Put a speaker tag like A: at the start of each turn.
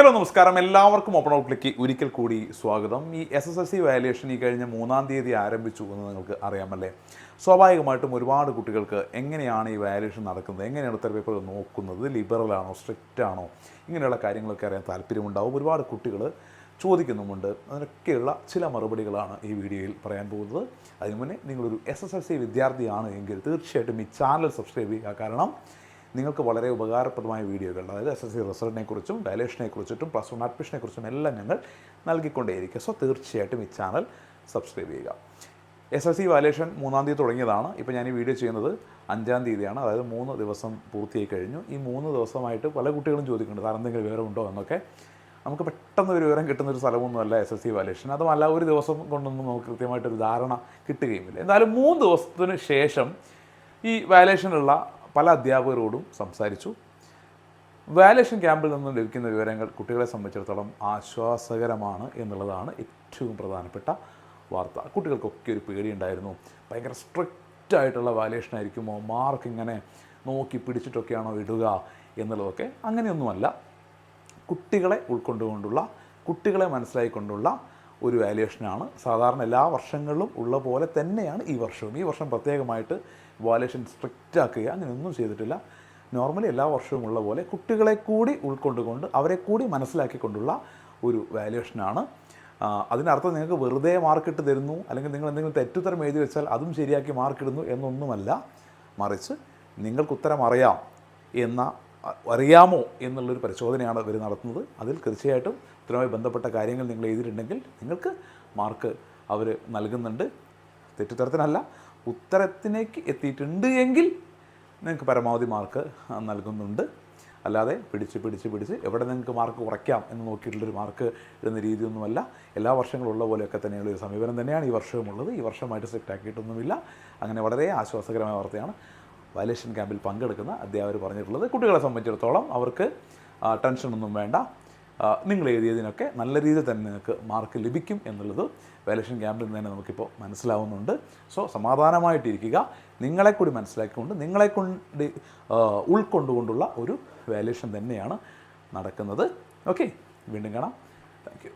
A: Hello നമസ്കാരം. എല്ലാവർക്കും open ഔട്ട്ലേക്ക് ഒരിക്കൽ കൂടി സ്വാഗതം. ഈ S S L C valuation ഈ കഴിഞ്ഞ മൂന്നാം തീയതി ആരംഭിച്ചു എന്ന് നിങ്ങൾക്ക് അറിയാമല്ലേ? സ്വാഭാവികമായിട്ടും ഒരുപാട് കുട്ടികൾക്ക് എങ്ങനെയാണ് ഈ വാല്യുവേഷൻ നടക്കുന്നത്? എങ്ങനെയാണ് ഉത്തര പേപ്പർ നോക്കുന്നത്? ലിബറൽ ആണോ സ്ട്രിക്റ്റ് ആണോ? ഇങ്ങനെയുള്ള കാര്യങ്ങളൊക്കെ അറിയാൻ താല്പര്യമുണ്ടാവും. ഒരുപാട് കുട്ടികൾ ചോദിക്കുന്നുമുണ്ട്. അതിനൊക്കെയുള്ള ചില മറുപടികളാണ് ഈ വീഡിയോയിൽ പറയാൻ പോകുന്നത്. അതിനു മുന്നേ നിങ്ങളൊരു എസ് എസ് എൽ സി വിദ്യാർത്ഥിയാണ് എങ്കിൽ തീർച്ചയായിട്ടും ഈ ചാനൽ സബ്സ്ക്രൈബ് ചെയ്യുക. കാരണം നിങ്ങൾക്ക് വളരെ ഉപകാരപ്രദമായ വീഡിയോകൾ അതായത് എസ് എസ് സി റിസൾട്ടിനെ കുറിച്ചും ഡയലേഷനെ കുറിച്ചിട്ടും പ്ലസ് വൺ അഡ്മിഷനെ കുറിച്ചും എല്ലാം ഞങ്ങൾ നൽകിക്കൊണ്ടേയിരിക്കും. സോ തീർച്ചയായിട്ടും ഈ ചാനൽ സബ്സ്ക്രൈബ് ചെയ്യുക. എസ് എസ് സി വാലേഷൻ മൂന്നാം തീയതി തുടങ്ങിയതാണ്. ഇപ്പോൾ ഞാൻ ഈ വീഡിയോ ചെയ്യുന്നത് അഞ്ചാം തീയതിയാണ്. അതായത് മൂന്ന് ദിവസം പൂർത്തിയായി കഴിഞ്ഞു. ഈ മൂന്ന് ദിവസമായിട്ട് പല കുട്ടികളും ചോദിക്കുന്നുണ്ട് സാർ എന്തെങ്കിലും വിവരമുണ്ടോ എന്നൊക്കെ. നമുക്ക് പെട്ടെന്ന് ഒരു വിവരം കിട്ടുന്ന ഒരു സ്ഥലമൊന്നുമല്ല എസ് എസ് സി വാലേഷൻ അതുമല്ല ഒരു ദിവസം കൊണ്ടൊന്നും നമുക്ക് കൃത്യമായിട്ടൊരു ധാരണ കിട്ടുകയുമില്ല. എന്തായാലും മൂന്ന് ദിവസത്തിന് ശേഷം ഈ വാലേഷനുള്ള പല അധ്യാപകരോടും സംസാരിച്ചു. വാലേഷൻ ക്യാമ്പിൽ നിന്നും ലഭിക്കുന്ന വിവരങ്ങൾ കുട്ടികളെ സംബന്ധിച്ചിടത്തോളം ആശ്വാസകരമാണ് എന്നുള്ളതാണ് ഏറ്റവും പ്രധാനപ്പെട്ട വാർത്ത. കുട്ടികൾക്കൊക്കെ ഒരു പേടിയുണ്ടായിരുന്നു. ഭയങ്കര സ്ട്രിക്റ്റ് ആയിട്ടുള്ള വാലേഷൻ ആയിരിക്കുമോ? മാർക്ക് ഇങ്ങനെ നോക്കി പിടിച്ചിട്ടൊക്കെയാണോ ഇടുക എന്നുള്ളതൊക്കെ അങ്ങനെയൊന്നുമല്ല. കുട്ടികളെ ഉൾക്കൊണ്ടുകൊണ്ടുള്ള കുട്ടികളെ മനസ്സിലായിക്കൊണ്ടുള്ള ഒരു വാല്യുവേഷനാണ് സാധാരണ എല്ലാ വർഷങ്ങളിലും ഉള്ള പോലെ തന്നെയാണ് ഈ വർഷവും. ഈ വർഷം പ്രത്യേകമായിട്ട് വാല്യുവേഷൻ സ്ട്രിക്റ്റ് ആക്കുക. അങ്ങനെയൊന്നും ചെയ്തിട്ടില്ല. നോർമലി എല്ലാ വർഷവും ഉള്ള പോലെ കുട്ടികളെ കൂടി ഉൾക്കൊണ്ടുകൊണ്ട് അവരെ കൂടി മനസ്സിലാക്കിക്കൊണ്ടുള്ള ഒരു വാല്യുവേഷനാണ് അതിനർത്ഥം നിങ്ങൾക്ക് വെറുതെ മാർക്കിട്ട് തരുന്നു അല്ലെങ്കിൽ നിങ്ങൾ എന്തെങ്കിലും തെറ്റുത്തരം എഴുതി വെച്ചാൽ അതും ശരിയാക്കി മാർക്കിടുന്നു എന്നൊന്നുമല്ല. മറിച്ച് നിങ്ങൾക്ക് ഉത്തരം അറിയാം എന്ന അറിയാമോ എന്നുള്ളൊരു പരിശോധനയാണ് ഇവർ നടത്തുന്നത്. അതിൽ തീർച്ചയായിട്ടും ഇതിനുമായി ബന്ധപ്പെട്ട കാര്യങ്ങൾ നിങ്ങൾ എഴുതിയിട്ടുണ്ടെങ്കിൽ നിങ്ങൾക്ക് മാർക്ക് അവർ നൽകുന്നുണ്ട്. തെറ്റുത്തരത്തിനല്ല ഉത്തരത്തിലേക്ക് എത്തിയിട്ടുണ്ട് എങ്കിൽ നിങ്ങൾക്ക് പരമാവധി മാർക്ക് നൽകുന്നുണ്ട്. അല്ലാതെ പിടിച്ച് പിടിച്ച് പിടിച്ച് എവിടെ നിങ്ങൾക്ക് മാർക്ക് കുറയ്ക്കാം എന്ന് നോക്കിയിട്ടുള്ളൊരു മാർക്ക് ഇടുന്ന രീതിയൊന്നുമല്ല. എല്ലാ വർഷങ്ങളും ഉള്ള പോലെയൊക്കെ തന്നെയുള്ള ഒരു സമീപനം തന്നെയാണ് ഈ വർഷവും ഉള്ളത് ഈ വർഷമായിട്ട് സ്ട്രിക്റ്റ് ആക്കിയിട്ടൊന്നുമില്ല. അങ്ങനെ വളരെ ആശ്വാസകരമായ വാർത്തയാണ്. വാലേഷൻ ക്യാമ്പിൽ പങ്കെടുക്കുന്ന അധ്യാപകർ പറഞ്ഞിട്ടുള്ളത്. കുട്ടികളെ സംബന്ധിച്ചിടത്തോളം അവർക്ക് ടെൻഷനൊന്നും വേണ്ട. നിങ്ങൾ എഴുതിയതിനൊക്കെ നല്ല രീതിയിൽ തന്നെ നിങ്ങൾക്ക് മാർക്ക് ലഭിക്കും എന്നുള്ളത് വാലേഷൻ ക്യാമ്പിൽ നിന്ന് തന്നെ നമുക്കിപ്പോൾ മനസ്സിലാവുന്നുണ്ട്. സോ സമാധാനമായിട്ടിരിക്കുക. നിങ്ങളെ കൂടി മനസ്സിലാക്കിക്കൊണ്ട് നിങ്ങളെ കൊണ്ട് ഉൾക്കൊണ്ടുകൊണ്ടുള്ള ഒരു വാലേഷൻ തന്നെയാണ് നടക്കുന്നത്. ഓക്കെ വീണ്ടും കാണാം. താങ്ക്